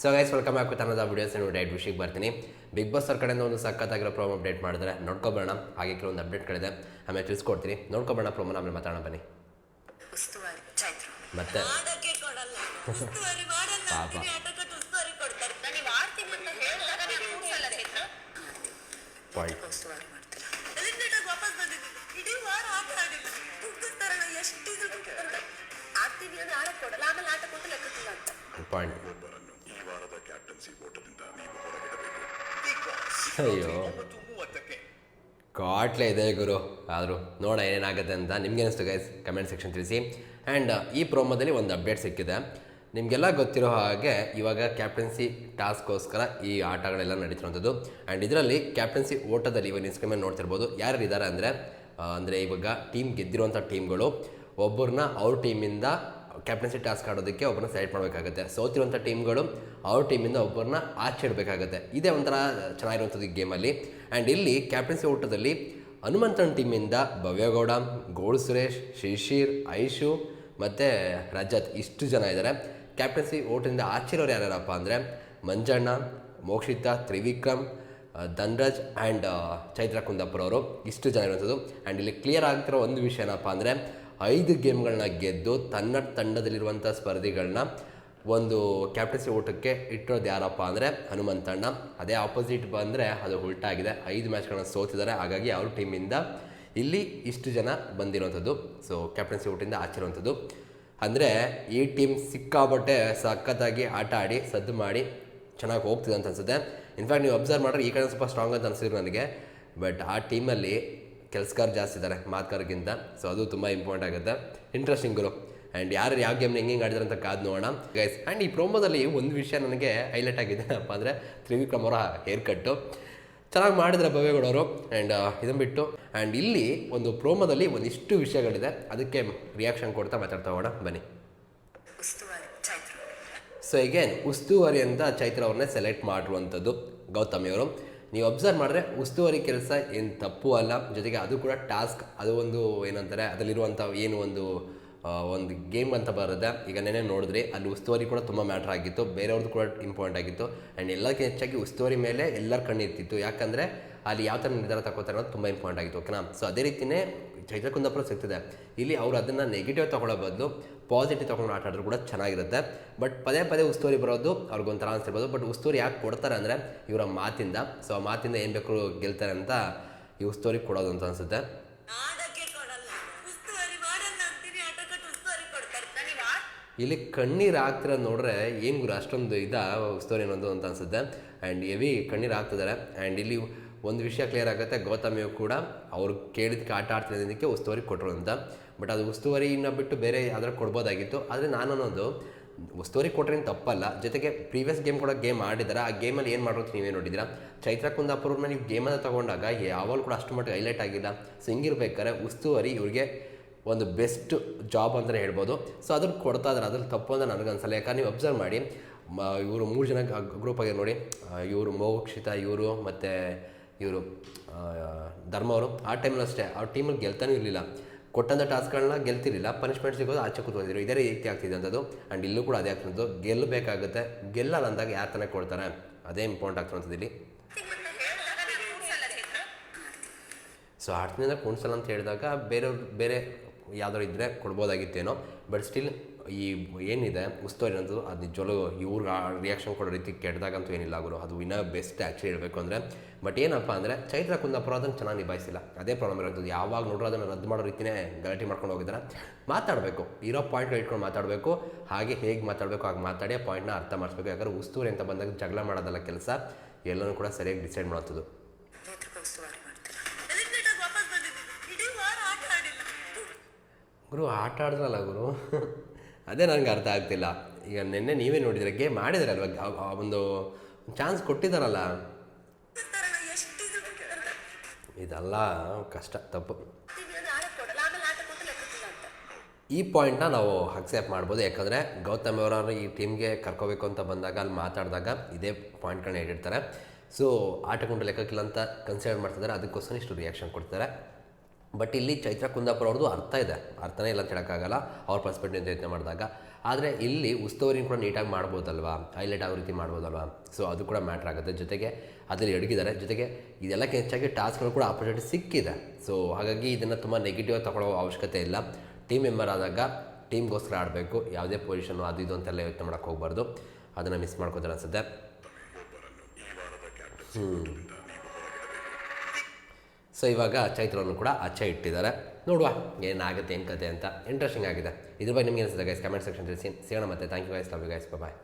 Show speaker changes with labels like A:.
A: So guys welcome back ಅನ್ನೋದ videos ನೋಡಿ diet ವಿಷಯಕ್ಕೆ ಬರ್ತೀನಿ. ಬಿಗ್ ಬಾಸ್ ಅವ್ರ ಕಡೆಯಿಂದ ಒಂದು ಸಕ್ಕತ್ತಾಗಿರೋ ಪ್ರೋಮ್ ಅಪ್ಡೇಟ್ ಮಾಡಿದ್ರೆ ನೋಡ್ಕೊಬೋಣ ಹಾಗೆ ಕೆಲವೊಂದು ಅಪ್ಡೇಟ್ಗಳಿದೆ ಆಮೇಲೆ ತಿಳಿಸ್ಕೊಡ್ತೀನಿ. ನೋಡ್ಕೊಬೋಣ ಪ್ರೋಮನ ಆಮೇಲೆ ಮಾತಾಡೋಣ. ಬನ್ನಿ.
B: ಉಸ್ತುವಾರಿ ಚೈತ್ರ.
A: ಮತ್ತೆ? ಪಾಪ. ಪಾಯಿಂಟ್ ಪಾಯಿಂಟ್
C: ಕ್ಯಾಪ್ಟನ್ಸಿ ಓಟದಿಂದ ನೀವು ಹೊರಗಿಡಬೇಕು
A: ಅಯ್ಯೋ. ಕಾಟ್ಲೆ ಇದೆ ಗುರು. ಆದರೂ ನೋಡೋಣ ಏನೇನಾಗುತ್ತೆ ಅಂತ ನಿಮ್ಗೆ ಅನಿಸ್ತು ಗೈಸ್ ಕಮೆಂಟ್ ಸೆಕ್ಷನ್ ತಿಳಿಸಿ. ಆ್ಯಂಡ್ ಈ ಪ್ರೋಮೋದಲ್ಲಿ ಒಂದು ಅಪ್ಡೇಟ್ ಸಿಕ್ಕಿದೆ. ನಿಮಗೆಲ್ಲ ಗೊತ್ತಿರೋ ಹಾಗೆ ಇವಾಗ ಕ್ಯಾಪ್ಟನ್ಸಿ ಟಾಸ್ಕ್ಗೋಸ್ಕರ ಈ ಆಟಗಳೆಲ್ಲ ನಡೀತಿರುವಂಥದ್ದು ಆ್ಯಂಡ್ ಇದರಲ್ಲಿ ಕ್ಯಾಪ್ಟನ್ಸಿ ಓಟದಲ್ಲಿ ಇವಾಗ ಸ್ಕ್ರೀನ್ ನೋಡ್ತಿರ್ಬೋದು. ಯಾರು ಇದ್ದಾರೆ ಅಂದರೆ ಅಂದರೆ ಇವಾಗ ಟೀಮ್ ಗೆದ್ದಿರುವಂಥ ಟೀಮ್ಗಳು ಒಬ್ಬರನ್ನ ಅವ್ರ ಟೀಮಿಂದ ಕ್ಯಾಪ್ಟನ್ಸಿ ಟಾಸ್ಕ್ ಆಡೋದಕ್ಕೆ ಒಬ್ಬರನ್ನ ಸೆಲೆಕ್ಟ್ ಮಾಡಬೇಕಾಗುತ್ತೆ. ಸೋತಿರುವಂಥ ಟೀಮ್ಗಳು ಅವ್ರ ಟೀಮಿಂದ ಒಬ್ಬರನ್ನ ಆಚೆ ಇಡಬೇಕಾಗುತ್ತೆ. ಇದೇ ಒಂಥರ ಚೆನ್ನಾಗಿರುವಂಥದ್ದು ಈ ಗೇಮಲ್ಲಿ ಆ್ಯಂಡ್ ಇಲ್ಲಿ ಕ್ಯಾಪ್ಟನ್ಸಿ ಓಟದಲ್ಲಿ ಹನುಮಂತನ ಟೀಮಿಂದ ಭವ್ಯಗೌಡ, ಗೋಳ್ ಸುರೇಶ್, ಶಿಶಿರ್, ಐಶು ಮತ್ತು ರಜತ್ ಇಷ್ಟು ಜನ ಇದ್ದಾರೆ ಕ್ಯಾಪ್ಟನ್ಸಿ ಓಟದಿಂದ ಆಚೆರೋರು ಯಾರ್ಯಾರಪ್ಪ ಅಂದರೆ ಮಂಜಣ್ಣ, ಮೋಕ್ಷಿತ, ತ್ರಿವಿಕ್ರಮ್ ಧನ್ರಾಜ್ ಆ್ಯಂಡ್ ಚೈತ್ರ ಕುಂದಾಪುರ ಅವರು ಇಷ್ಟು ಜನ ಇರುವಂಥದ್ದು. ಆ್ಯಂಡ್ ಇಲ್ಲಿ ಕ್ಲಿಯರ್ ಆಗ್ತಿರೋ ಒಂದು ವಿಷಯ ಏನಪ್ಪ ಅಂದರೆ ಐದು ಗೇಮ್ಗಳನ್ನ ಗೆದ್ದು ತನ್ನ ತಂಡದಲ್ಲಿರುವಂಥ ಸ್ಪರ್ಧಿಗಳನ್ನ ಒಂದು ಕ್ಯಾಪ್ಟನ್ಸಿ ಓಟಕ್ಕೆ ಇಟ್ಟಿರೋದು ಯಾರಪ್ಪ ಅಂದರೆ ಹನುಮಂತಣ್ಣ ಅದೇ ಆಪೋಸಿಟ್ ಬಂದರೆ ಅದು ಉಲ್ಟಾಗಿದೆ. ಐದು ಮ್ಯಾಚ್ಗಳನ್ನ ಸೋತಿದ್ದಾರೆ. ಹಾಗಾಗಿ ಅವ್ರ ಟೀಮಿಂದ ಇಲ್ಲಿ ಇಷ್ಟು ಜನ ಬಂದಿರುವಂಥದ್ದು ಸೊ ಕ್ಯಾಪ್ಟನ್ಸಿ ಊಟದಿಂದ ಆಚಿರುವಂಥದ್ದು ಅಂದರೆ ಈ ಟೀಮ್ ಸಿಕ್ಕಾಬಟ್ಟೆ ಸಖತ್ತಾಗಿ ಆಟ ಆಡಿ, ಸದ್ದು ಮಾಡಿ ಚೆನ್ನಾಗಿ ಹೋಗ್ತಿದೆ ಅಂತ ಅನ್ಸುತ್ತೆ. ಇನ್ಫ್ಯಾಕ್ಟ್ ನೀವು ಅಬ್ಸರ್ವ್ ಮಾಡಿದ್ರೆ ಈ ಕಡೆ ಸ್ವಲ್ಪ ಸ್ಟ್ರಾಂಗ್ ಅಂತ ಅನಿಸಿದ್ರು ನನಗೆ. ಬಟ್ ಆ ಟೀಮಲ್ಲಿ ಕೆಲಸಗಾರ ಜಾಸ್ತಿ ಇದ್ದಾರೆ ಮಾತ್ಕಾರ್ಗಿಂತ ಸೊ ಅದು ತುಂಬ ಇಂಪಾರ್ಟೆಂಟ್ ಆಗುತ್ತೆ. Interesting Guru. ಆ್ಯಂಡ್ ಯಾರು ಯಾವ ಗೇಮ್ನ ಹೆಂಗೆ ಆಡಿದಾರೆ ಅಂತ ಕಾದು ನೋಡೋಣ. ಗೈಸ್ ಆ್ಯಂಡ್ ಈ ಪ್ರೋಮೋದಲ್ಲಿ ಒಂದು ವಿಷಯ ನನಗೆ ಹೈಲೈಟ್ ಆಗಿದೆ ಅಂದರೆ ತ್ರಿವಿಕ್ರಮ್ ಅವರ ಹೇರ್ ಕಟ್ಟು ಚೆನ್ನಾಗಿ ಮಾಡಿದ್ರೆ ಭವ್ಯಗೌಡವರು ಆ್ಯಂಡ್ ಇದನ್ನು ಬಿಟ್ಟು ಆ್ಯಂಡ್ ಇಲ್ಲಿ ಒಂದು ಪ್ರೋಮೋದಲ್ಲಿ ಒಂದಿಷ್ಟು ವಿಷಯಗಳಿದೆ. ಅದಕ್ಕೆ ರಿಯಾಕ್ಷನ್ ಕೊಡ್ತಾ ಮಾತಾಡ್ತಾ ಹೋಗೋಣ. ಬನ್ನಿ. ಸೊ ಈಗೇನ್ ಉಸ್ತುವಾರಿ ಅಂತ ಚೈತ್ರ ಅವ್ರನ್ನೇ ಸೆಲೆಕ್ಟ್ ಮಾಡಿರುವಂಥದ್ದು ಗೌತಮಿ ಅವರು. ನೀವು ಅಬ್ಸರ್ವ್ ಮಾಡಿದ್ರೆ ಉಸ್ತುವಾರಿ ಕೆಲಸ ಏನು ತಪ್ಪು ಅಲ್ಲ. ಜೊತೆಗೆ ಅದು ಕೂಡ ಟಾಸ್ಕ್ ಅದು ಒಂದು ಏನಂತಾರೆ ಅದರಲ್ಲಿರುವಂಥ ಏನು ಒಂದು ಒಂದು ಗೇಮ್ ಅಂತ ಬರುತ್ತೆ. ಈಗ ನೆನೆ ನೋಡಿದ್ರಿ, ಅಲ್ಲಿ ಉಸ್ತುವಾರಿ ಕೂಡ ತುಂಬ ಮ್ಯಾಟ್ರ್ ಆಗಿತ್ತು. ಬೇರೆಯವ್ರದ್ದು ಕೂಡ ಇಂಪಾರ್ಟೆಂಟ್ ಆಗಿತ್ತು. ಆ್ಯಂಡ್ ಎಲ್ಲಕ್ಕಿಂತ ಹೆಚ್ಚಾಗಿ ಉಸ್ತುವಾರಿ ಮೇಲೆ ಎಲ್ಲರ ಕಣ್ಣಿರ್ತಿತ್ತು ಯಾಕಂದರೆ ಅಲ್ಲಿ ಯಾವ ಥರ ನಿರ್ಧಾರ ತಗೋತಾರೆ ಅನ್ನೋದು ತುಂಬ ಇಂಪಾರ್ಟೆಂಟ್ ಆಗಿತ್ತು ಓಕೆನಾ ಸೊ ಅದೇ ರೀತಿಯೇ ಚೈತ್ರ ಕುಂದಾಪುರ ಸಿಗ್ತದೆ. ಇಲ್ಲಿ ಅವರು ಅದನ್ನು ನೆಗೆಟಿವ್ ತೊಗೊಳ್ಳೋ ಬದಲು ಪಾಸಿಟಿವ್ ತೊಗೊಂಡು ಆಟ ಆಡಿದ್ರು ಕೂಡ ಚೆನ್ನಾಗಿರುತ್ತೆ. ಬಟ್ ಪದೇ ಪದೇ ಉಸ್ತುವಾರಿ ಬರೋದು ಅವ್ರಿಗೊಂಥರ ಇರ್ಬೋದು ಬಟ್ ಉಸ್ತುವಾರಿ ಯಾಕೆ ಕೊಡ್ತಾರೆ ಅಂದರೆ ಇವರ ಮಾತಿಂದ. ಸೊ ಆ ಮಾತಿಂದ ಏನು ಬೇಕು ಗೆಲ್ತಾರೆ ಅಂತ ಈ ಉಸ್ತುವಾರಿ ಕೊಡೋದು ಅಂತ ಅನಿಸುತ್ತೆ.
B: ಉಸ್ತುವಾರಿ ಉಸ್ತುವಾರಿ
A: ಇಲ್ಲಿ ಕಣ್ಣೀರು ಆಗ್ತಿರೋದು ನೋಡ್ರೆ ಏನು ಗುರು ಅಷ್ಟೊಂದು ಇದ ಸ್ಟೋರಿ ಅನ್ನೋದು ಅಂತ ಅನ್ಸುತ್ತೆ. ಆ್ಯಂಡ್ ಎವಿ ಕಣ್ಣೀರು ಆಗ್ತಿದ್ದಾರೆ ಆ್ಯಂಡ್ ಇಲ್ಲಿ ಒಂದು ವಿಷಯ ಕ್ಲಿಯರ್ ಆಗುತ್ತೆ, ಗೌತಮಿಯು ಕೂಡ ಅವ್ರು ಕೇಳಿದಕ್ಕೆ ಆಟ ಆಡ್ತಿರೋದಕ್ಕೆ ಉಸ್ತುವಾರಿ ಕೊಟ್ಟರು ಅಂತ. ಬಟ್ ಅದು ಉಸ್ತುವಾರಿನ ಬಿಟ್ಟು ಬೇರೆ ಯಾವ್ದಾರು ಕೊಡ್ಬೋದಾಗಿತ್ತು. ಆದರೆ ನಾನು ಅನ್ನೋದು, ಉಸ್ತುವಾರಿ ಕೊಟ್ರೇನು ತಪ್ಪಲ್ಲ. ಜೊತೆಗೆ ಪ್ರೀವಿಯಸ್ ಗೇಮ್ ಕೂಡ ಗೇಮ್ ಆಡಿದಾರೆ. ಆ ಗೇಮಲ್ಲಿ ಏನು ಮಾಡೋದು ನೀವೇ ನೋಡಿದ್ದೀರಾ? ಚೈತ್ರ ಕುಂದಾಪುರ ನೀವು ಗೇಮನ್ನು ತೊಗೊಂಡಾಗ ಯಾವಾಗಲೂ ಕೂಡ ಅಷ್ಟು ಮಟ್ಟಿಗೆ ಹೈಲೈಟ್ ಆಗಿಲ್ಲ. ಸೊ ಹಿಂಗಿರ್ಬೇಕಾದ್ರೆ ಉಸ್ತುವಾರಿ ಇವ್ರಿಗೆ ಒಂದು ಬೆಸ್ಟ್ ಜಾಬ್ ಅಂತಲೇ ಹೇಳ್ಬೋದು. ಸೊ ಅದ್ರ ಕೊಡ್ತಾ ಇದ್ದಾರೆ ಅದ್ರಲ್ಲಿ ತಪ್ಪು ಅಂತ ನನಗನ್ಸಲ್ಲ ಯಾಕಂದ್ರೆ ನೀವು ಅಬ್ಸರ್ವ್ ಮಾಡಿ ಇವರು ಮೂರು ಜನ ಗ್ರೂಪ್ ಆಗಿ ನೋಡಿ. ಇವರು ಮೋಕ್ಷಿತ, ಇವರು ಮತ್ತು ಇವರು ಧರ್ಮ ಅವರು ಆ ಟೈಮಲ್ಲಿ ಅಷ್ಟೇ, ಅವ್ರ ಟೀಮಲ್ಲಿ ಗೆಲ್ತಾನೂ ಇರಲಿಲ್ಲ. ಕೊಟ್ಟಂಥ ಟಾಸ್ಕ್ಗಳನ್ನ ಗೆಲ್ತಿರಲಿಲ್ಲ ಪನಿಷ್ಮೆಂಟ್ ಸಿಗೋದು ಆಚೆ ಕೂತ್ಕೊಂಡಿದ್ರು ಇದೇ ರೀತಿ ಆಗ್ತಿದೆ ಅಂಥದ್ದು ಆ್ಯಂಡ್ ಇಲ್ಲೂ ಕೂಡ ಅದೇ ಆಗ್ತಿದ್ದು ಗೆಲ್ಲಬೇಕಾಗುತ್ತೆ. ಗೆಲ್ಲಲ್ಲ ಅಂದಾಗ ಯಾರು ತಾನೇ ಕೊಡ್ತಾರೆ? ಅದೇ ಇಂಪಾರ್ಟೆಂಟ್ ಆಗ್ತಿರೋಂಥದ್ದು ಇಲ್ಲಿ ಸೊ ಆಡ್ತಿನಿಂದ ಕುಣಿಸಲ್ಲ ಅಂತ ಹೇಳಿದಾಗ ಬೇರೆಯವ್ರು, ಬೇರೆ ಯಾವ್ದಾರು ಇದ್ದರೆ ಕೊಡ್ಬೋದಾಗಿತ್ತೇನೋ. ಬಟ್ ಸ್ಟಿಲ್ ಈ ಏನಿದೆ, ಉಸ್ತುವಾರಿ ಅನ್ನೋದು, ಅದು ನಿಜವಲ್ಲೂ ಇವ್ರಿಗೆ ರಿಯಾಕ್ಷನ್ ಕೊಡೋ ರೀತಿ ಕೆಟ್ಟದಾಗಂತೂ ಏನಿಲ್ಲ ಗುರು. ಅದು ಇನ್ನೂ ಬೆಸ್ಟ್ ಆ್ಯಕ್ಚುಲಿ ಹೇಳಬೇಕು ಅಂದರೆ ಬಟ್ ಏನಪ್ಪ ಅಂದರೆ, ಚೈತ್ರ ಕುಂದಾಪುರ ಅದನ್ನು ಚೆನ್ನಾಗಿ ನಿಭಾಯಿಸಿಲ್ಲ. ಅದೇ ಪ್ರಾಬ್ಲಮ್ ಇರೋದು. ಯಾವಾಗ ನೋಡ್ರೆ ಅದನ್ನು ರದ್ದು ಮಾಡೋ ರೀತಿಯೇ ಗಲಾಟೆ ಮಾಡ್ಕೊಂಡು ಹೋಗಿದ್ದಾರೆ ಮಾತಾಡಬೇಕು. ಇರೋ ಪಾಯಿಂಟ್ಗಳು ಇಟ್ಕೊಂಡು ಮಾತಾಡಬೇಕು. ಹಾಗೆ ಹೇಗೆ ಮಾತಾಡಬೇಕು, ಹಾಗೆ ಮಾತಾಡಿ ಪಾಯಿಂಟ್ನ ಅರ್ಥ ಮಾಡಿಸ್ಬೇಕು. ಯಾಕಂದ್ರೆ ಉಸ್ತುವಾರಿ ಅಂತ ಬಂದಾಗ ಜಗಳ ಮಾಡೋದಲ್ಲ ಕೆಲಸ, ಎಲ್ಲನೂ ಕೂಡ ಸರಿಯಾಗಿ ಡಿಸೈಡ್ ಮಾಡೋದು ಗುರು, ಆಟ ಆಡಿದ್ರಲ್ಲ ಗುರು? ಅದೇ ನನಗೆ ಅರ್ಥ ಆಗ್ತಿಲ್ಲ. ಈಗ ನಿನ್ನೆ ನೀವೇ ನೋಡಿದ್ರೆ ಗೇಮ್ ಮಾಡಿದ್ರಲ್ವ ಒಂದು ಚಾನ್ಸ್ ಕೊಟ್ಟಿದ್ದಾರಲ್ಲ. ಇದೆಲ್ಲ, ಕಷ್ಟ, ತಪ್ಪು. ಈ ಪಾಯಿಂಟ್ನ ನಾವು ಅಕ್ಸೆಪ್ಟ್ ಮಾಡ್ಬೋದು. ಯಾಕಂದರೆ ಗೌತಮ್ ಅವರವರು ಈ ಟೀಮ್ಗೆ ಕರ್ಕೋಬೇಕು ಅಂತ ಬಂದಾಗ, ಅಲ್ಲಿ ಮಾತಾಡಿದಾಗ ಇದೇ ಪಾಯಿಂಟ್ಗಳನ್ನ ಹೇಳಿರ್ತಾರೆ. ಸೊ ಆಟ ಕೊಂಡು ಲೆಕ್ಕಕ್ಕಿಲ್ಲ ಅಂತ ಕನ್ಸಿಡರ್ ಮಾಡ್ತಿದ್ದಾರೆ. ಅದಕ್ಕೋಸ್ಕರ ಇಷ್ಟು ರಿಯಾಕ್ಷನ್ ಕೊಡ್ತಾರೆ. ಬಟ್ ಇಲ್ಲಿ ಚೈತ್ರ ಕುಂದಾಪುರ ಅವ್ರದ್ದು ಅರ್ಥ ಇದೆ. ಅರ್ಥನೇ ಇಲ್ಲ ಅಂತ ಹೇಳೋಕ್ಕಾಗಲ್ಲ. ಅವ್ರ ಪರ್ಸ್ಪೆಕ್ಟಿವ್ ಯೋಚನೆ ಮಾಡಿದಾಗ. ಆದರೆ ಇಲ್ಲಿ ಉಸ್ತುವಾರಿನ ಕೂಡ ನೀಟಾಗಿ ಮಾಡ್ಬೋದಲ್ವಾ? ಹೈಲೈಟ್ ಆಗೋ ರೀತಿ ಮಾಡ್ಬೋದಲ್ವಾ? ಸೊ ಅದು ಕೂಡ ಮ್ಯಾಟ್ರ್ ಆಗುತ್ತೆ. ಜೊತೆಗೆ ಅದರಲ್ಲಿ ಎಡಗಿದ್ದಾರೆ ಜೊತೆಗೆ ಇದೆಲ್ಲಕ್ಕೆ ಹೆಚ್ಚಾಗಿ ಟಾಸ್ಕ್ಗಳು ಕೂಡ ಆಪರ್ಚುನಿಟಿ ಸಿಕ್ಕಿದೆ. ಸೊ ಹಾಗಾಗಿ ಇದನ್ನು ತುಂಬ ನೆಗೆಟಿವ್ ತಗೊಳ್ಳೋ ಅವಶ್ಯಕತೆ ಇಲ್ಲ. ಟೀಮ್ ಮೆಂಬರ್ ಆದಾಗ ಟೀಮ್ಗೋಸ್ಕರ ಆಡಬೇಕು. ಯಾವುದೇ ಪೊಸಿಷನ್ ಅದು ಇದು ಅಂತೆಲ್ಲ ಯೋಚನೆ ಮಾಡೋಕ್ಕೆ ಹೋಗ್ಬಾರ್ದು. ಅದನ್ನು ಮಿಸ್ ಮಾಡ್ಕೋತಾರೆ ಅನಿಸುತ್ತೆ. ಸೊ ಇವಾಗ ಚೈತ್ರವನ್ನು ಕೂಡ ಅಚ್ಚ ಇಟ್ಟಿದ್ದಾರೆ. ನೋಡುವ ಏನಾಗುತ್ತೆ, ಏನು ಕತೆ ಅಂತ. ಇಂಟ್ರೆಸ್ಟಿಂಗ್ ಆಗಿದೆ. ಇದ್ರ ಬಗ್ಗೆ ನಿಮ್ಗೆ ಅನಿಸುತ್ತೆ ಗೈಸ್ ಕಮೆಂಟ್ ಸೆಕ್ಷನ್ ತಿಳಿಸಿ ಸಿಗೋಣ ಮತ್ತೆ. Thank you guys love you guys bye